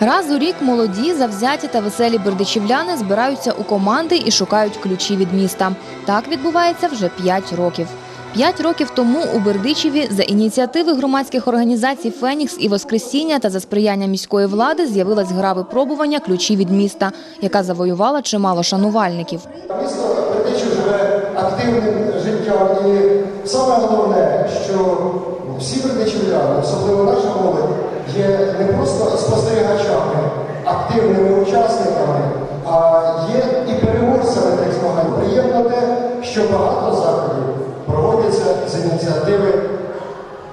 Раз у рік молоді, завзяті та веселі бердичівляни збираються у команди і шукають ключі від міста. Так відбувається вже 5 років. П'ять років тому у Бердичеві за ініціативи громадських організацій Фенікс і Воскресіння та за сприяння міської влади з'явилась гра випробування ключі від міста, яка завоювала чимало шанувальників. Місто Бердичів живе активним життям і саме головне, що всі бердичівляни, особливо наша молодь, є не просто спостерігачами, активними учасниками, а є і переможцями тих змагань. Приємно те, що багато заходів проводяться з ініціативи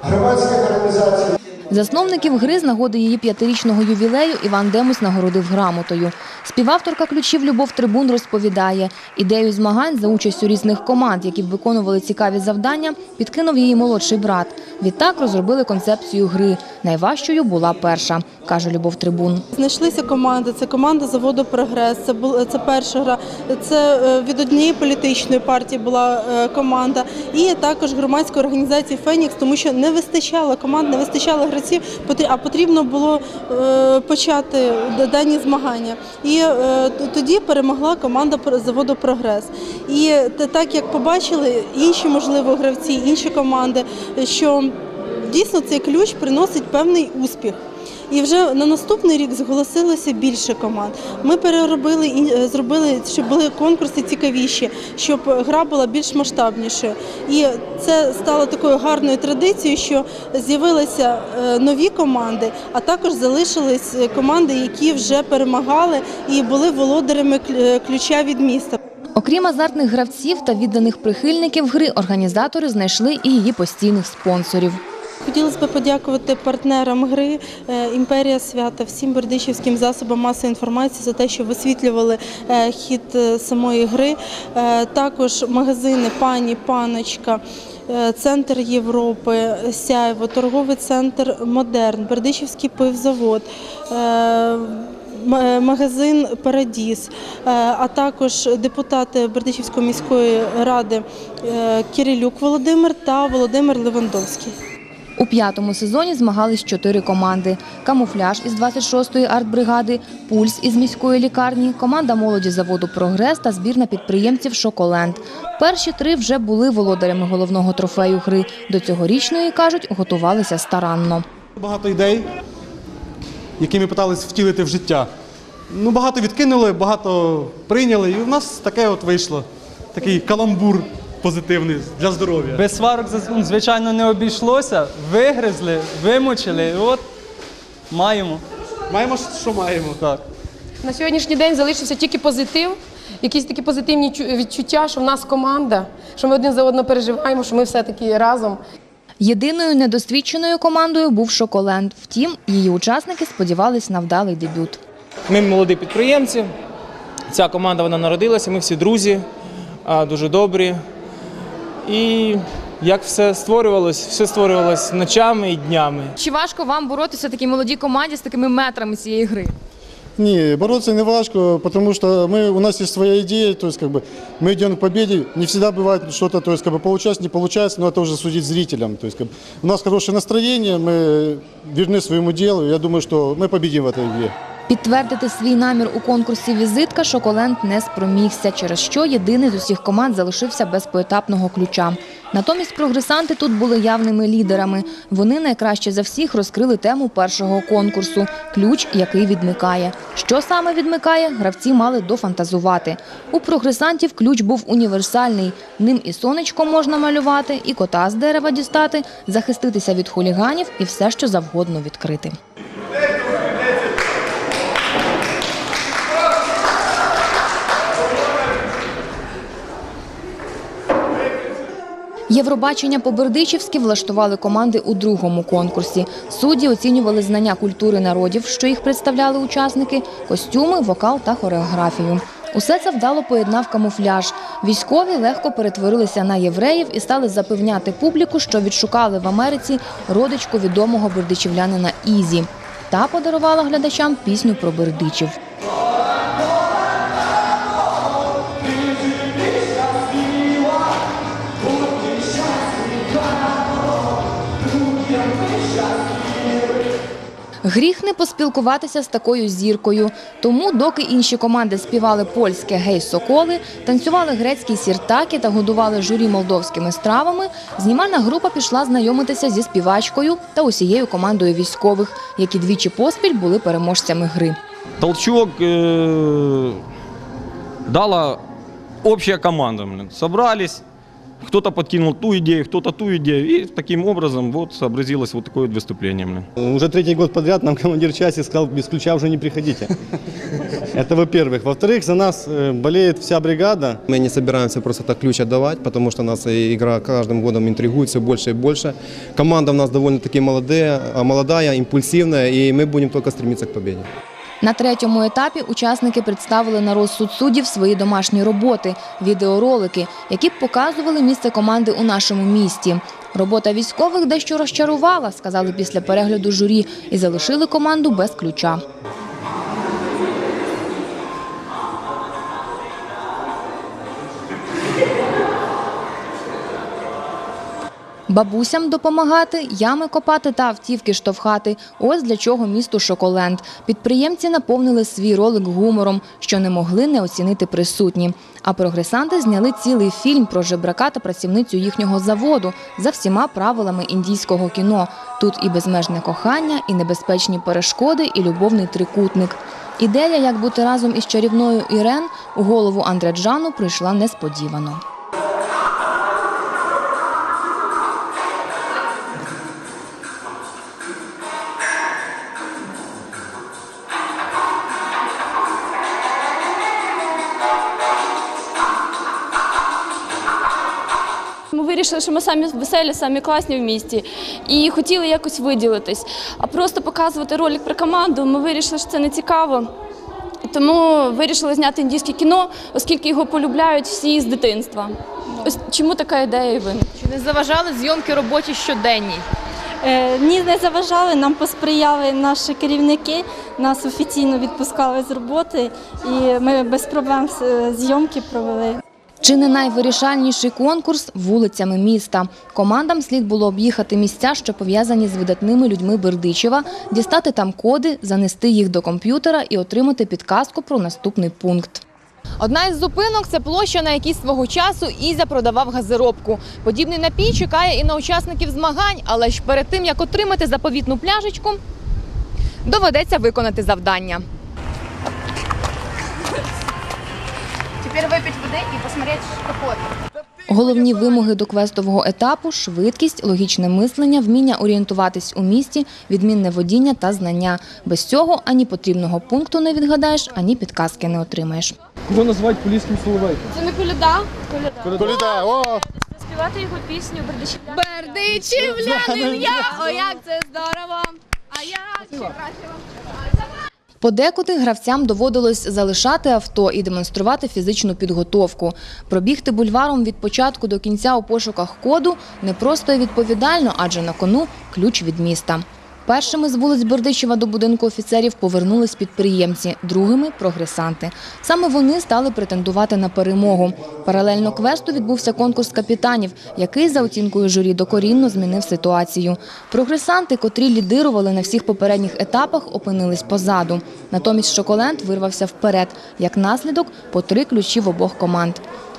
громадських організацій. Засновників гри з нагоди її п'ятирічного ювілею Іван Демус нагородив грамотою. Співавторка ключів Любов Трибун розповідає, ідею змагань за участю різних команд, які б виконували цікаві завдання, підкинув її молодший брат. Відтак розробили концепцію гри. Найважчою була перша, каже Любов Трибун. Знайшлися команди. Це команда заводу Прогрес. Це бу- це перша гра. Це е, від однієї політичної партії була е, команда, і також громадської організації Фенікс, тому що не вистачало команд, не вистачало гравців, потрі- а потрібно було е, почати дані змагання. І е, тоді перемогла команда заводу Прогрес. І так як побачили інші, можливо, гравці, інші команди, що дійсно цей ключ приносить певний успіх. І вже на наступний рік зголосилося більше команд. Ми переробили і е, зробили, щоб були конкурси цікавіші, щоб гра була більш масштабнішою. І це стало такою гарною традицією, що з'явилися е, нові команди, а також залишились е, команди, які вже перемагали і були володарями ключа від міста. Окрім азартних гравців та відданих прихильників гри, організатори знайшли і її постійних спонсорів. Хотілося б подякувати партнерам гри е, Імперія свята, всім бердичівським засобам масової інформації за те, що висвітлювали е, хід е, самої гри. Також магазини Пані, Паночка. Центр Європи, Сяйво, торговий центр Модерн, Бердичівський пивзавод, магазин Парадіс, а також депутати Бердичівської міської ради Кирилюк Володимир та Володимир Левандовський. У п'ятому сезоні змагались чотири команди: камуфляж із 26-ї артбригади, пульс із міської лікарні, команда молоді заводу Прогрес та збірна підприємців Шоколенд. Перші три вже були володарями головного трофею гри. До цьогорічної кажуть, готувалися старанно. Багато ідей, які ми намагалися втілити в життя. Ну, багато відкинули, багато прийняли, і в нас таке от вийшло. Такий каламбур позитивний для здоров'я. Без сварок, звичайно, не обійшлося. Вигризли, вимучили, і от маємо. Маємо, що маємо. Так. На сьогоднішній день залишився тільки позитив, якісь такі позитивні відчуття, що в нас команда, що ми один за одного переживаємо, що ми все-таки разом. Єдиною недосвідченою командою був Шоколенд. Втім, її учасники сподівались на вдалий дебют. Ми молоді підприємці. Ця команда вона народилася, ми всі друзі, а, дуже добрі І як все створювалось, все створювалось ночами і днями. Чи важко вам боротися в такій молодій команді з такими метрами цієї гри? Не, бороться не важко, потому что мы, у нас есть своя идея, то есть как бы мы идем к победе, не всегда бывает что-то, то есть как бы получается, не получается, но это уже судить зрителям. То есть как бы у нас хорошее настроение, мы верны своему делу, я думаю, что мы победим в этой игре. Підтвердити свій намір у конкурсі візитка Шоколенд не спромігся, через що єдиний з усіх команд залишився без поетапного ключа. Натомість прогресанти тут були явними лідерами. Вони найкраще за всіх розкрили тему першого конкурсу ключ, який відмикає. Що саме відмикає, гравці мали дофантазувати. У прогресантів ключ був універсальний. Ним і сонечко можна малювати, і кота з дерева дістати, захиститися від хуліганів і все, що завгодно відкрити. Євробачення по-бердичівськи влаштували команди у другому конкурсі. Судді оцінювали знання культури народів, що їх представляли учасники, костюми, вокал та хореографію. Усе це вдало поєднав камуфляж. Військові легко перетворилися на євреїв і стали запевняти публіку, що відшукали в Америці родичку відомого бердичівлянина Ізі. Та подарувала глядачам пісню про бердичів. Гріх не поспілкуватися з такою зіркою. Тому, доки інші команди співали польське гей соколи, танцювали грецькі сіртаки та годували журі молдовськими стравами, знімальна група пішла знайомитися зі співачкою та усією командою військових, які двічі поспіль були переможцями гри. толчок э, дала общая команда. Собрались, кто-то подкинул ту идею, кто-то ту идею. И таким образом вот сообразилось вот такое вот выступление. блин. Уже третий год подряд нам командир части сказал, без ключа уже не приходите. Это во-первых. Во-вторых, за нас э, болеет вся бригада. Мы не собираемся просто так ключ отдавать, потому что нас и игра каждым годом интригует все больше и больше. Команда у нас довольно-таки молодая, а молодая, импульсивная, и мы будем только стремиться к победе. На третьому етапі учасники представили на розсуд суддів свої домашні роботи, відеоролики, які б показували місце команди у нашому місті. Робота військових дещо розчарувала, сказали після перегляду журі, і залишили команду без ключа. Бабусям допомагати, ями копати та автівки штовхати. Ось для чого місту Шоколенд. Підприємці наповнили свій ролик гумором, що не могли не оцінити присутні. А прогресанти зняли цілий фільм про жебрака та працівницю їхнього заводу за всіма правилами індійського кіно. Тут і безмежне кохання, і небезпечні перешкоди, і любовний трикутник. Ідея, як бути разом із чарівною Ірен, у голову Андреджану прийшла несподівано. Вирішили, що ми самі веселі, самі класні в місті і хотіли якось виділитись. А просто показувати ролик про команду ми вирішили, що це не цікаво. Тому вирішили зняти індійське кіно, оскільки його полюбляють всі з дитинства. Ось чому така ідея і виникла. Чи не заважали зйомки роботі щоденній? Е, Ні, не заважали, нам посприяли наші керівники, нас офіційно відпускали з роботи, і ми без проблем е, зйомки провели. Чи не найвирішальніший конкурс вулицями міста? Командам слід було об'їхати місця, що пов'язані з видатними людьми Бердичева, дістати там коди, занести їх до комп'ютера і отримати підказку про наступний пункт. Одна із зупинок це площа, на якій свого часу Ізя продавав газиробку. Подібний напій чекає і на учасників змагань, але ж перед тим як отримати заповітну пляшечку, доведеться виконати завдання. Тепер випити води і посмотрети, що ходить. Головні вимоги до квестового етапу швидкість, логічне мислення, вміння орієнтуватись у місті, відмінне водіння та знання. Без цього ані потрібного пункту не відгадаєш, ані підказки не отримаєш. Кого називають поліським соловейком? Це не коляда? Коляда. Коляда, о! Співати його пісню Бердичівля. Бердичівлянин я, о як це здорово! А як ще краще Подекуди гравцям доводилось залишати авто і демонструвати фізичну підготовку. Пробігти бульваром від початку до кінця у пошуках коду не просто і відповідально, адже на кону ключ від міста. Першими з вулиць Бердичева до будинку офіцерів повернулись підприємці, другими – прогресанти. Саме вони стали претендувати на перемогу. Паралельно квесту відбувся конкурс капітанів, який, за оцінкою журі, докорінно змінив ситуацію. Прогресанти, котрі лідирували на всіх попередніх етапах, опинились позаду. Натомість Шоколенд вирвався вперед. Як наслідок – по три ключі в обох команд.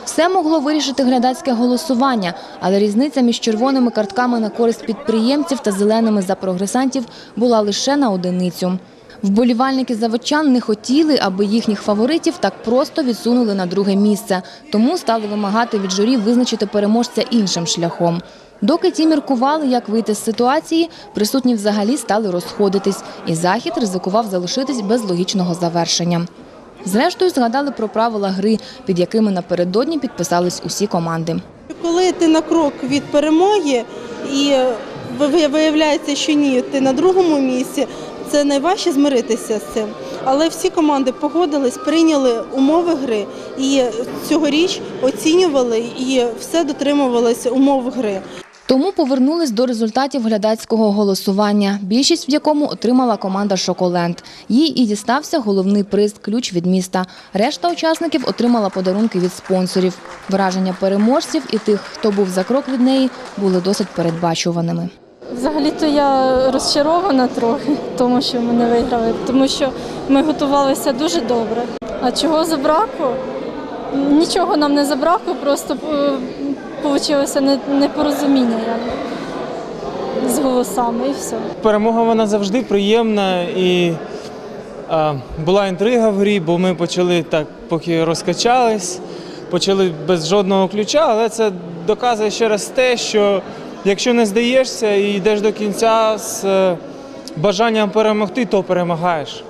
Все могло вирішити глядацьке голосування, але різниця між червоними картками на користь підприємців та зеленими за прогресантів була лише на одиницю. Вболівальники заводчан не хотіли, аби їхніх фаворитів так просто відсунули на друге місце, тому стали вимагати від журі визначити переможця іншим шляхом. Доки ті міркували, як вийти з ситуації, присутні взагалі стали розходитись, і захід ризикував залишитись без логічного завершення. Зрештою, згадали про правила гри, під якими напередодні підписались усі команди. Коли ти на крок від перемоги і виявляється, що ні, ти на другому місці, це найважче змиритися з цим. Але всі команди погодились, прийняли умови гри і цьогоріч оцінювали і все дотримувалося умов гри. Тому повернулись до результатів глядацького голосування, більшість в якому отримала команда Шоколенд. Їй і дістався головний приз ключ від міста. Решта учасників отримала подарунки від спонсорів. Враження переможців і тих, хто був за крок від неї, були досить передбачуваними. Взагалі-то я розчарована трохи, тому що ми не виграли, тому що ми готувалися дуже добре. А чого забракло? Нічого нам не забракло, просто вийшло непорозуміння з голосами і все. Перемога вона завжди приємна і була інтрига в грі, бо ми почали так, поки розкачались, почали без жодного ключа, але це доказує ще раз те, що якщо не здаєшся і йдеш до кінця з е, бажанням перемогти, то перемагаєш.